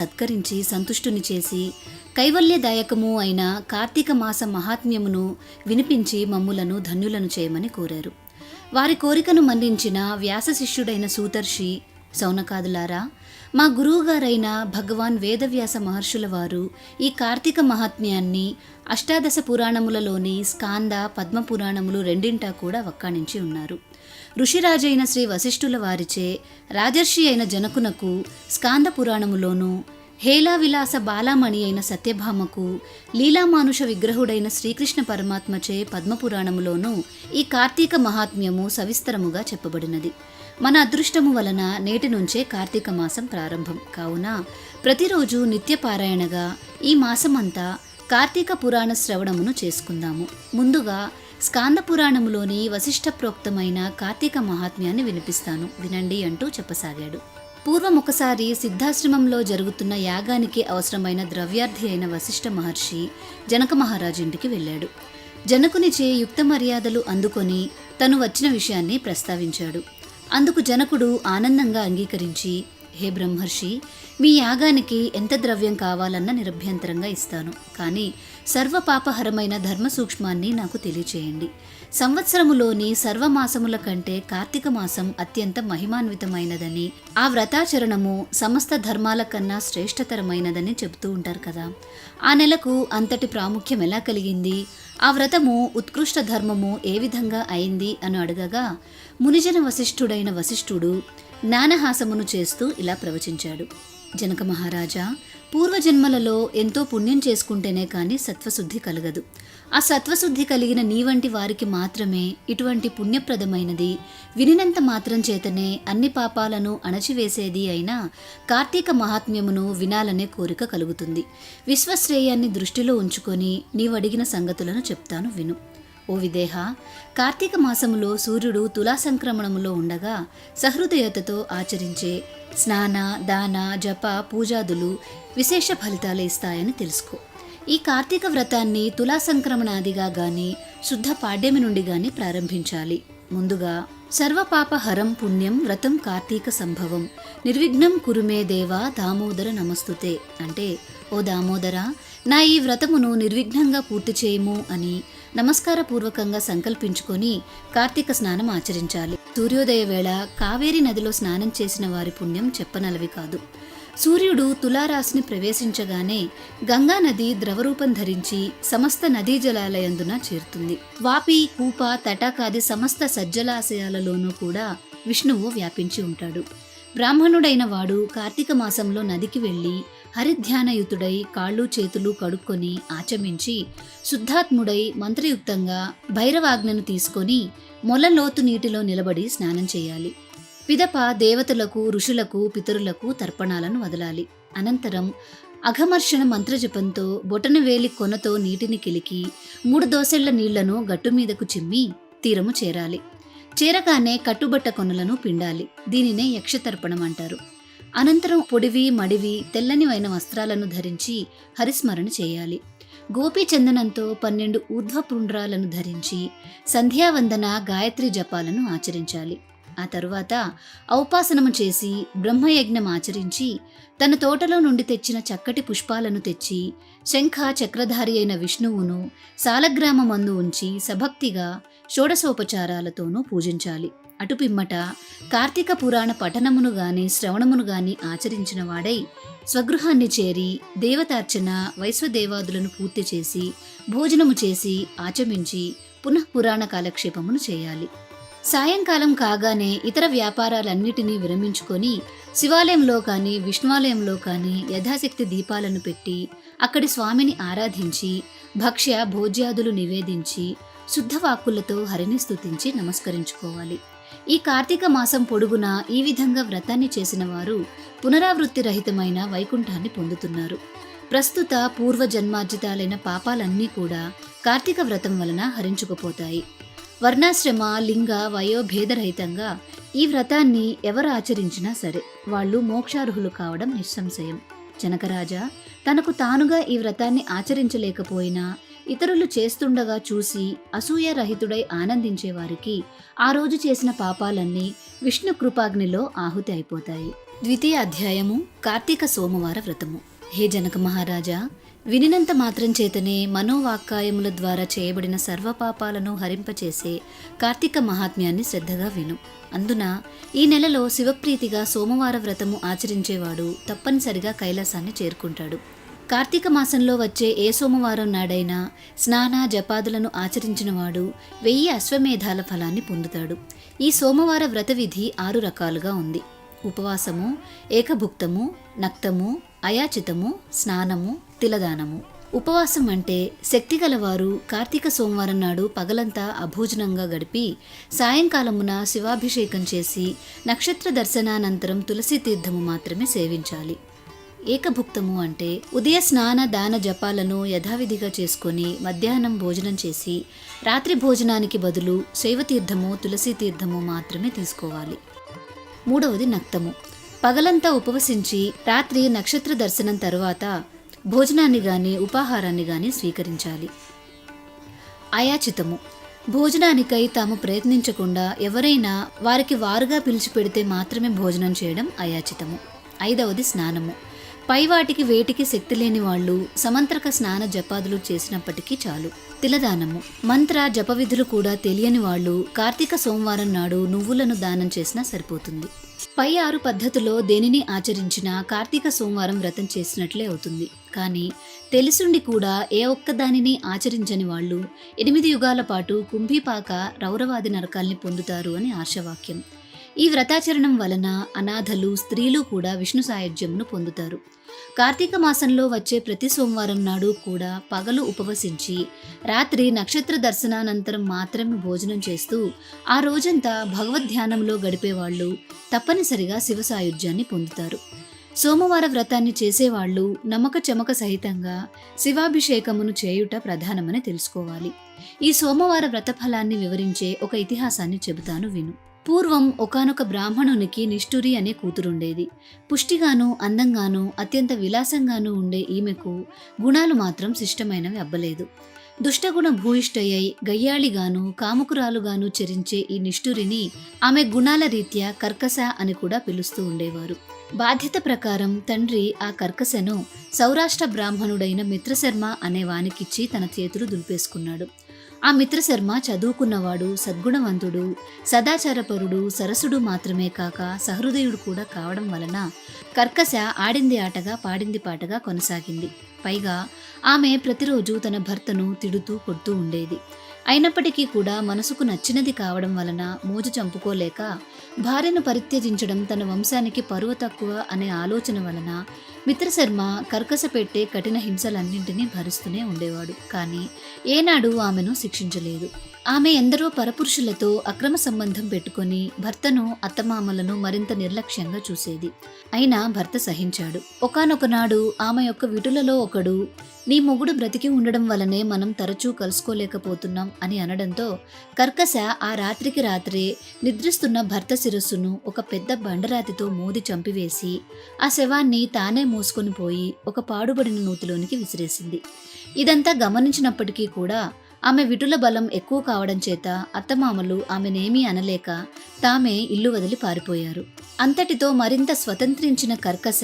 సత్కరించి సంతుష్టుని చేసి కైవల్యదాయకము అయిన కార్తీక మాస మహాత్మ్యమును వినిపించి మమ్ములను ధన్యులను చేయమని కోరారు. వారి కోరికను మన్నించిన వ్యాస శిష్యుడైన సూతర్షి సౌనకాదులారా మా గురువుగారైన భగవాన్ వేదవ్యాస మహర్షుల వారు ఈ కార్తీక మహాత్మ్యాన్ని అష్టాదశ పురాణములలోని స్కాంద పద్మ పురాణములు రెండింటా కూడా వక్కాణించి ఉన్నారు. ఋషిరాజైన శ్రీ వశిష్ఠుల వారిచే రాజర్షి అయిన జనకునకు స్కాంద పురాణములోనూ హేలా విలాస బాలామణి అయిన సత్యభామకు లీలామానుష విగ్రహుడైన శ్రీకృష్ణ పరమాత్మచే పద్మపురాణములోనూ ఈ కార్తీక మహాత్మ్యము సవిస్తరముగా చెప్పబడినది. మన అదృష్టము వలన నేటి నుంచే కార్తీక మాసం ప్రారంభం. కావున ప్రతిరోజు నిత్యపారాయణగా ఈ మాసమంతా కార్తీక పురాణ శ్రవణమును చేసుకుందాము. ముందుగా స్కాంద పురాణములోని వశిష్ఠ ప్రోక్తమైన కార్తీక మహాత్మ్యాన్ని వినిపిస్తాను. వినండి అంటూ చెప్పసాగాడు. పూర్వం ఒకసారి సిద్ధాశ్రమంలో జరుగుతున్న యాగానికి అవసరమైన ద్రవ్యార్థి అయిన వశిష్ఠ మహర్షి జనక మహారాజు ఇంటికి వెళ్ళాడు. జనకునిచే యుక్త మర్యాదలు అందుకొని తను వచ్చిన విషయాన్ని ప్రస్తావించాడు. అందుకు జనకుడు ఆనందంగా అంగీకరించి హే బ్రహ్మర్షి మీ యాగానికి ఎంత ద్రవ్యం కావాలన్న నిరభ్యంతరంగా ఇస్తాను. కానీ సర్వపాపహరమైన ధర్మ సూక్ష్మాన్ని నాకు తెలియచేయండి. సంవత్సరములోని సర్వమాసముల కంటే కార్తీక మాసం అత్యంత మహిమాన్వితమైనదని ఆ వ్రతాచరణము సమస్త ధర్మాల కన్నా శ్రేష్టతరమైనదని చెబుతూ ఉంటారు కదా. ఆ నెలకు అంతటి ప్రాముఖ్యం ఎలా కలిగింది? ఆ వ్రతము ఉత్కృష్ట ధర్మము ఏ విధంగా అయింది అని అడగగా మునిజన వశిష్ఠుడైన వశిష్ఠుడు జ్ఞానహాసమును చేస్తూ ఇలా ప్రవచించాడు. జనక మహారాజా పూర్వజన్మలలో ఎంతో పుణ్యం చేసుకుంటేనే కానీ సత్వశుద్ధి కలగదు. ఆ సత్వశుద్ధి కలిగిన నీ వంటి వారికి మాత్రమే ఇటువంటి పుణ్యప్రదమైనది. వినినంత మాత్రం చేతనే అన్ని పాపాలను అణచివేసేది అయిన కార్తీక మహాత్మ్యమును వినాలనే కోరిక కలుగుతుంది. విశ్వశ్రేయాన్ని దృష్టిలో ఉంచుకొని నీవడిగిన సంగతులను చెప్తాను విను. ఓ విదేహ కార్తీక మాసములో సూర్యుడు తులా సంక్రమణములో ఉండగా సహృదయతతో ఆచరించే స్నాన దాన జప పూజాదులు విశేష ఫలితాలు ఇస్తాయని తెలుసుకో. ఈ కార్తీక వ్రతాన్ని తులా సంక్రమణాదిగా గాని శుద్ధ పాడ్యమి నుండి గాని ప్రారంభించాలి. ముందుగా సర్వపాపహరం పుణ్యం వ్రతం కార్తీక సంభవం. నిర్విఘ్నం కురుమే దేవా దామోదర నమస్తుతే. అంటే ఓ దామోదర నా ఈ వ్రతమును నిర్విఘ్నంగా పూర్తి చేయము అని నమస్కారపూర్వకంగా సంకల్పించుకొని కార్తీక స్నానం ఆచరించాలి. సూర్యోదయ వేళ కావేరీ నదిలో స్నానం చేసిన వారి పుణ్యం చెప్పనలవి కాదు. సూర్యుడు తులారాశిని ప్రవేశించగానే గంగా నది ద్రవరూపం ధరించి సమస్త నదీ జలాలయందున చేరుతుంది. వాపి కూప తటాకాది సమస్త సజ్జలాశయాలలోనూ కూడా విష్ణువు వ్యాపించి ఉంటాడు. బ్రాహ్మణుడైన వాడు కార్తీక మాసంలో నదికి వెళ్ళి హరిధ్యానయుతుడై కాళ్ళు చేతులు కడుక్కొని ఆచమించి శుద్ధాత్ముడై మంత్రయుక్తంగా భైరవాజ్ఞను తీసుకొని మొలలోతు నీటిలో నిలబడి స్నానం చేయాలి. పిదప దేవతలకు ఋషులకు పితరులకు తర్పణాలను వదలాలి. అనంతరం అఘమర్షణ మంత్రజపంతో బొటనవేలి కొనతో నీటిని కిలికి మూడు దోసెళ్ళ నీళ్ళను గట్టు మీదకు చిమ్మి తీరము చేరాలి. చేరగానే కట్టుబట్ట కొనలను పిండాలి. దీనినే యక్షతర్పణం అంటారు. అనంతరం పొడివి మడివి తెల్లనివైన వస్త్రాలను ధరించి హరిస్మరణ చేయాలి. గోపీచందనంతో పన్నెండు ఊర్ధ్వపుండ్రాలను ధరించి సంధ్యావందన గాయత్రి జపాలను ఆచరించాలి. ఆ తరువాత ఔపాసనము చేసి బ్రహ్మయజ్ఞం ఆచరించి తన తోటలో నుండి తెచ్చిన చక్కటి పుష్పాలను తెచ్చి శంఖ చక్రధారి అయిన విష్ణువును సాలగ్రామమందు ఉంచి సభక్తిగా షోడశోపచారాలతోనూ పూజించాలి. అటుపిమ్మట కార్తీక పురాణ పఠనమును గాని శ్రవణమును గాని ఆచరించిన వాడై స్వగృహాన్ని చేరి దేవతార్చన వైశ్వదేవాదులను పూర్తి చేసి భోజనము చేసి ఆచమించి పునఃపురాణ కాలక్షేపమును చేయాలి. సాయంకాలం కాగానే ఇతర వ్యాపారాలన్నిటినీ విరమించుకొని శివాలయంలో కానీ విష్ణువాలయంలో కానీ యథాశక్తి దీపాలను పెట్టి అక్కడి స్వామిని ఆరాధించి భక్ష్య భోజ్యాదులు నివేదించి శుద్ధవాక్కులతో హరిని స్థుతించి నమస్కరించుకోవాలి. ఈ కార్తీక మాసం పొడుగునా ఈ విధంగా వ్రతాన్ని చేసిన వారు పునరావృత్తి రహితమైన వైకుంఠాన్ని పొందుతున్నారు. ప్రస్తుత పూర్వ జన్మార్జితాలైన పాపాలన్నీ కూడా కార్తీక వ్రతం వలన హరించుకుపోతాయి. వర్ణాశ్రమ లింగ వయో భేదరహితంగా ఈ వ్రతాన్ని ఎవరు ఆచరించినా సరే వాళ్ళు మోక్షార్హులు కావడం నిస్సంశయం. జనకరాజా తనకు తానుగా ఈ వ్రతాన్ని ఆచరించలేకపోయినా ఇతరులు చేస్తుండగా చూసి అసూయరహితుడై ఆనందించే వారికి ఆ రోజు చేసిన పాపాలన్నీ విష్ణు కృపాగ్నిలో ఆహుతి అయిపోతాయి. ద్వితీయ అధ్యాయము కార్తీక సోమవార వ్రతము. హే జనక మహారాజా వినినంత మాత్రం చేతనే మనోవాక్కాయముల ద్వారా చేయబడిన సర్వపాపాలను హరింపచేసే కార్తీక మహాత్మ్యాన్ని శ్రద్ధగా విను. అందున ఈ నెలలో శివప్రీతిగా సోమవార వ్రతము ఆచరించేవాడు తప్పనిసరిగా కైలాసాన్ని చేరుకుంటాడు. కార్తీక మాసంలో వచ్చే ఏ సోమవారం నాడైనా స్నాన జపాదులను ఆచరించినవాడు వెయ్యి అశ్వమేధాల ఫలాన్ని పొందుతాడు. ఈ సోమవార వ్రత విధి ఆరు రకాలుగా ఉంది. ఉపవాసము ఏకభుక్తము నక్తము అయాచితము స్నానము తిలదానము. ఉపవాసం అంటే శక్తి గలవారు కార్తీక సోమవారం నాడు పగలంతా అభోజనంగా గడిపి సాయంకాలమున శివాభిషేకం చేసి నక్షత్ర దర్శనానంతరం తులసి తీర్థము మాత్రమే సేవించాలి. ఏకభుక్తము అంటే ఉదయ స్నాన దాన జపాలను యథావిధిగా చేసుకొని మధ్యాహ్నం భోజనం చేసి రాత్రి భోజనానికి బదులు శైవతీర్థము తులసి తీర్థము మాత్రమే తీసుకోవాలి. మూడవది నక్తము. పగలంతా ఉపవసించి రాత్రి నక్షత్ర దర్శనం తరువాత భోజనాన్ని కానీ ఉపాహారాన్ని కానీ స్వీకరించాలి. అయాచితము. భోజనానికై తాము ప్రయత్నించకుండా ఎవరైనా వారికి వారుగా పిలిచి పెడితే మాత్రమే భోజనం చేయడం అయాచితము. ఐదవది స్నానము. పైవాటికి వేటికి శక్తి లేని వాళ్ళు సమంత్రక స్నాన జపాదులు చేసినప్పటికీ చాలు. తిలదానము. మంత్ర జపవిధులు కూడా తెలియని వాళ్ళు కార్తీక సోమవారం నాడు నువ్వులను దానం చేసినా సరిపోతుంది. పై ఆరు పద్ధతిలో దేనిని ఆచరించినా కార్తీక సోమవారం వ్రతం చేసినట్లే అవుతుంది. కానీ తెలిసుండి కూడా ఏ ఒక్క దానిని ఆచరించని వాళ్ళు ఎనిమిది యుగాల పాటు కుంభీపాక రౌరవాది నరకాల్ని పొందుతారు అని ఆశవాక్యం. ఈ వ్రతాచరణం వలన అనాథలు స్త్రీలు కూడా విష్ణు సాయుధ్యంను పొందుతారు. కార్తీక మాసంలో వచ్చే ప్రతి సోమవారం నాడు కూడా పగలు ఉపవసించి రాత్రి నక్షత్ర దర్శనానంతరం మాత్రమే భోజనం చేస్తూ ఆ రోజంతా భగవద్ధ్యానంలో గడిపేవాళ్ళు తప్పనిసరిగా శివ సాయుధ్యాన్ని పొందుతారు. సోమవార వ్రతాన్ని చేసేవాళ్ళు నమ్మక చెమక సహితంగా శివాభిషేకమును చేయుట ప్రధానమని తెలుసుకోవాలి. ఈ సోమవార వ్రత ఫలాన్ని వివరించే ఒక ఇతిహాసాన్ని చెబుతాను విను. పూర్వం ఒకానొక బ్రాహ్మణునికి నిష్ఠురి అనే కూతురుండేది. పుష్టిగాను అందంగాను అత్యంత విలాసంగాను ఉండే ఈమెకు గుణాలు మాత్రం శిష్టమైనవి అబ్బలేదు. దుష్టగుణ భూయిష్టయ్యై గయ్యాళిగాను కాముకురాలుగాను చెరించే ఈ నిష్ఠురిని ఆమె గుణాల రీత్యా కర్కస అని కూడా పిలుస్తూ ఉండేవారు. బాధ్యత ప్రకారం తండ్రి ఆ కర్కసను సౌరాష్ట్ర బ్రాహ్మణుడైన మిత్రశర్మ అనే వానికిచ్చి తన చేతులు దులిపేసుకున్నాడు. ఆ మిత్రశర్మ చదువుకున్నవాడు సద్గుణవంతుడు సదాచారపరుడు సరసుడు మాత్రమే కాక సహృదయుడు కూడా కావడం వలన కర్కశ ఆడింది ఆటగా పాడింది పాటగా కొనసాగింది. పైగా ఆమె ప్రతిరోజు తన భర్తను తిడుతూ కొడుతూ ఉండేది. అయినప్పటికీ కూడా మనసుకు నచ్చినది కావడం వలన మోజు చంపుకోలేక భార్యను పరిత్యజించడం తన వంశానికి పరువు తక్కువ అనే ఆలోచన వలన మిత్రశర్మ కర్కస పెట్టే కఠిన హింసలన్నింటినీ భరిస్తూనే ఉండేవాడు. కానీ ఏనాడు ఆమెను శిక్షించలేదు. ఆమె ఎందరో పరపురుషులతో అక్రమ సంబంధం పెట్టుకొని భర్తను అత్తమామలను మరింత నిర్లక్ష్యంగా చూసేది. అయినా భర్త సహించాడు. ఒకనొకనాడు ఆమె యొక్క విటులలో ఒకడు నీ మొగుడు బ్రతికి ఉండడం వలనే మనం తరచూ కలుసుకోలేకపోతున్నాం అని అనడంతో కర్కశ ఆ రాత్రికి రాత్రే నిద్రిస్తున్న భర్త శిరస్సును ఒక పెద్ద బండరాతితో మోది చంపివేసి ఆ శవాన్ని తానే మూసుకొని పోయి ఒక పాడుబడిన నూతిలోనికి విసిరేసింది. ఇదంతా గమనించినప్పటికీ కూడా ఆమె విటుల బలం ఎక్కువ కావడం చేత అత్తమామలు ఆమెనేమీ అనలేక తామే ఇల్లు వదిలి పారిపోయారు. అంతటితో మరింత స్వతంత్రించిన కర్కశ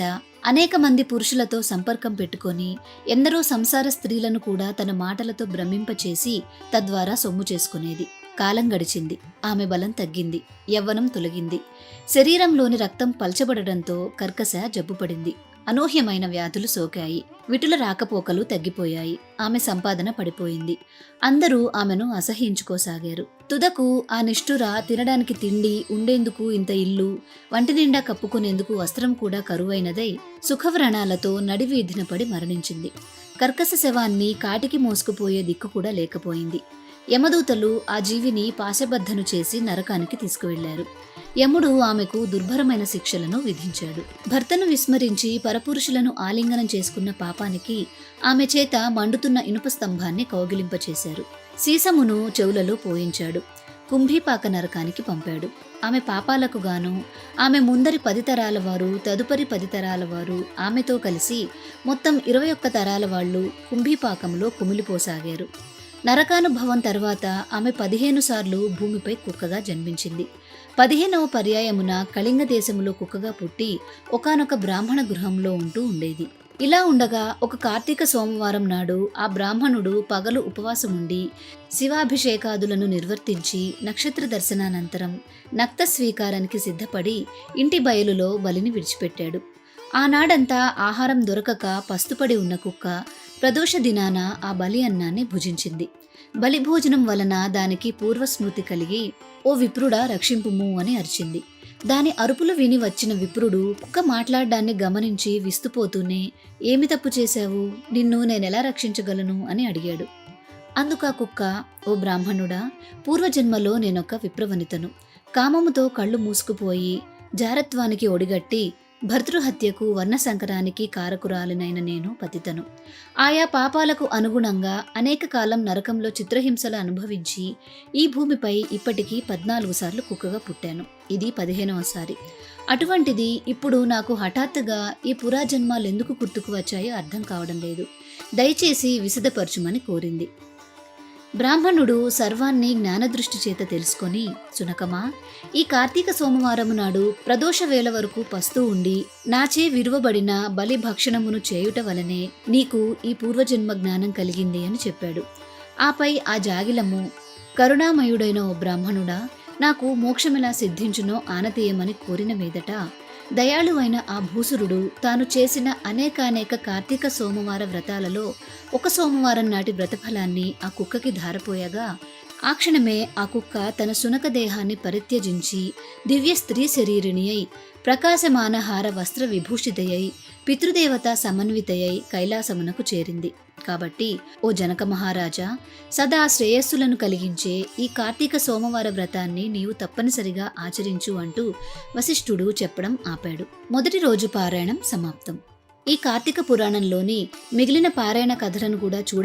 అనేక మంది పురుషులతో సంపర్కం పెట్టుకొని ఎందరో సంసార స్త్రీలను కూడా తన మాటలతో భ్రమింపచేసి తద్వారా సొమ్ము చేసుకునేది. కాలం గడిచింది. ఆమె బలం తగ్గింది. యవ్వనం తొలగింది. శరీరంలోని రక్తం పల్చబడడంతో కర్కశ జబ్బుపడింది. అనూహ్యమైన వ్యాధులు సోకాయి. విటుల రాకపోకలు తగ్గిపోయాయి. ఆమె సంపాదన పడిపోయింది. అందరూ ఆమెను అసహించుకోసాగారు తుదకు ఆ నిష్ఠుర తినడానికి తిండి ఉండేందుకు ఇంత ఇల్లు వంటి నిండా కప్పుకునేందుకు వస్త్రం కూడా కరువైనదై సుఖవ్రణాలతో నడివీధిన పడి మరణించింది. కర్కశ శవాన్ని కాటికి మోసుకుపోయే దిక్కు కూడా లేకపోయింది. యమదూతలు ఆ జీవిని పాశబద్ధను చేసి నరకానికి తీసుకువెళ్ళారు యముడు ఆమెకు దుర్భరమైన శిక్షలను విధించాడు. భర్తను విస్మరించి పరపురుషులను ఆలింగనం చేసుకున్న పాపానికి ఆమె చేత మండుతున్న ఇనుప స్తంభాన్ని కౌగిలింపచేశారు. సీసమును చెవులలో పోయించాడు. కుంభీపాక నరకానికి పంపాడు. ఆమె పాపాలకు గాను ఆమె ముందరి పది తరాల వారు తదుపరి పది తరాల వారు ఆమెతో కలిసి మొత్తం ఇరవై ఒక్క తరాల వాళ్ళు కుంభీపాకంలో కుమిలిపోసాగారు. నరకానుభవం తర్వాత ఆమె పదిహేను సార్లు భూమిపై కుక్కగా జన్మించింది. పదిహేనవ పర్యాయమున కళింగ దేశములో కుక్కగా పుట్టి ఒకానొక బ్రాహ్మణ గృహంలో ఉంటూ ఉండేది. ఇలా ఉండగా ఒక కార్తీక సోమవారం నాడు ఆ బ్రాహ్మణుడు పగలు ఉపవాసం ఉండి శివాభిషేకాదులను నిర్వర్తించి నక్షత్ర దర్శనానంతరం నక్త స్వీకారానికి సిద్ధపడి ఇంటి బయలులో బలిని విడిచిపెట్టాడు. ఆనాడంతా ఆహారం దొరకక పస్తుపడి ఉన్న కుక్క ప్రదోష దినాన ఆ బలి అన్నాన్ని భుజించింది. బలి భోజనం వలన దానికి పూర్వస్మృతి కలిగి ఓ విప్రుడా రక్షింపుము అని అరిచింది. దాని అరుపులు విని వచ్చిన విప్రుడు కుక్క మాట్లాడడాన్ని గమనించి విస్తుపోతూనే ఏమి తప్పు చేశావు? నిన్ను నేనెలా రక్షించగలను? అని అడిగాడు. అందుకు ఆ కుక్క ఓ బ్రాహ్మణుడా పూర్వజన్మలో నేనొక విప్రవనితను. కామముతో కళ్ళు మూసుకుపోయి జారత్వానికి ఒడిగట్టి భర్తృహత్యకు వర్ణ సంకరానికి కారకురాలినైన నేను పతితను. ఆయా పాపాలకు అనుగుణంగా అనేక కాలం నరకంలో చిత్రహింసలు అనుభవించి ఈ భూమిపై ఇప్పటికీ పద్నాలుగు సార్లు కుక్కగా పుట్టాను. ఇది పదిహేనవసారి అటువంటిది ఇప్పుడు నాకు హఠాత్తుగా ఈ పురాజన్మాలు ఎందుకు గుర్తుకు వచ్చాయో అర్థం కావడం లేదు. దయచేసి విశదపరచుమని కోరింది. బ్రాహ్మణుడు సర్వాన్ని జ్ఞానదృష్టి చేత తెలుసుకొని సునకమా ఈ కార్తీక సోమవారము నాడు ప్రదోష వేల వరకు పస్తూ ఉండి నాచే విరువబడిన బలి భక్షణమును చేయుట వలనే నీకు ఈ పూర్వజన్మ జ్ఞానం కలిగింది అని చెప్పాడు. ఆపై ఆ జాగిలము కరుణామయుడైన ఓ బ్రాహ్మణుడా నాకు మోక్షమెలా సిద్ధించునో ఆనతీయమని కోరిన మీదట దయాళువైన ఆ భూసురుడు తాను చేసిన అనేకానేక కార్తీక సోమవార వ్రతాలలో ఒక సోమవారం నాటి వ్రతఫలాన్ని ఆ కుక్కకి ధారపోయగా ఆ క్షణమే ఆ కుక్క తన సునక దేహాన్ని పరిత్యజించి దివ్య స్త్రీ శరీరిణి అయి ప్రకాశమానహార వస్త్ర విభూషితయై పితృదేవత సమన్వితయై కైలాసమునకు చేరింది. కాబట్టి ఓ జనక మహారాజా సదా శ్రేయస్సులను కలిగించే ఈ కార్తీక సోమవార వ్రతాన్ని నీవు తప్పనిసరిగా ఆచరించు అంటూ వశిష్ఠుడు చెప్పడం ఆపాడు. మొదటి రోజు పారాయణం సమాప్తం. ఈ కార్తీక పురాణంలోని మిగిలిన పారాయణ కథలను కూడా చూడ